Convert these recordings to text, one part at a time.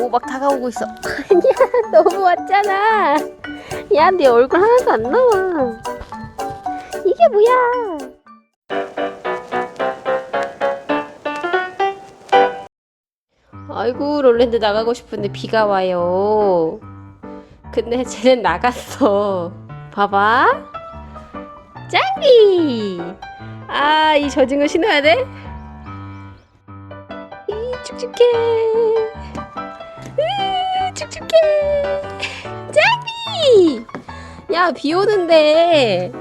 오막 다가오고 있어. 아니야 너무 왔잖아. 야 네 얼굴 하나도 안 나와. 이게 뭐야? 아이고 롤랜드 나가고 싶은데 비가 와요. 근데 쟤는 나갔어. 봐봐. 짱비! 아이거 신어야 돼? 이 축축해 으 축축해 짱비 야 비 오는데.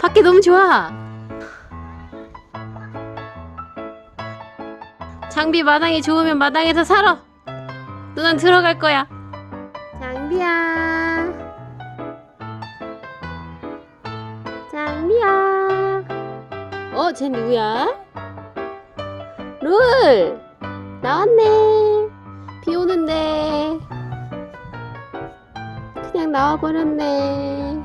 밖에 너무 좋아. 장비 마당이 좋으면 마당에서 살아. 누난 들어갈 거야. 장비야. 장비야. 어, 쟤 누구야? 룰! 나왔네. 나와버렸네.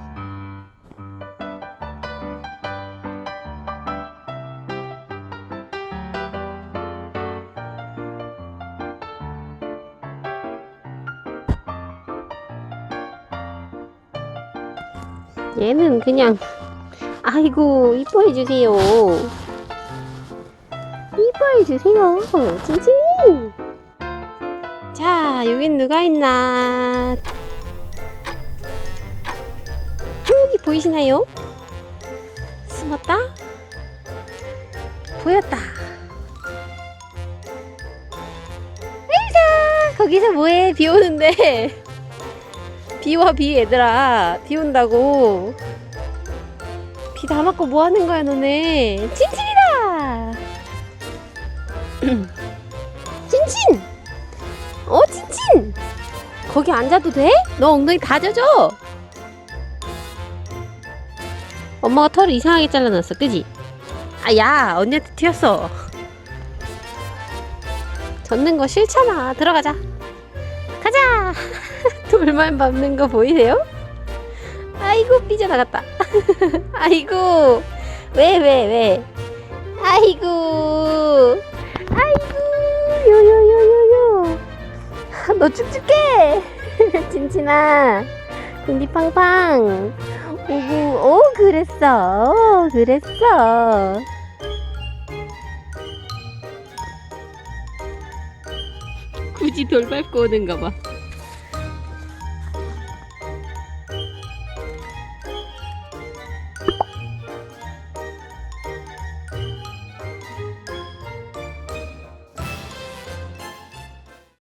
얘는 그냥 아이고 이뻐해 주세요. 이뻐해 주세요. 칭칭. 자 여긴 누가 있나? 보이시나요? 숨었다. 보였다. 아이자 거기서 뭐해? 비 오는데. 비와 비 얘들아 비 온다고. 비 다 맞고 뭐 하는 거야 너네 찐찐이다 찐찐 어 찐찐 거기 앉아도 돼? 너 엉덩이 다 젖어 엄마가 털을 이상하게 잘라놨어. 그지? 아야 언니한테 튀었어. 젖는 거 싫잖아. 들어가자. 가자. 돌만 밟는 거 보이세요? 아이고 삐져나갔다. 아이고. 왜 왜 왜, 아이고. 아이고. 요요요요요. 너 축축해 진진아. 군디 팡팡 오구 오 그랬어. 오, 그랬어. 굳이 돌 밟고 오는가 봐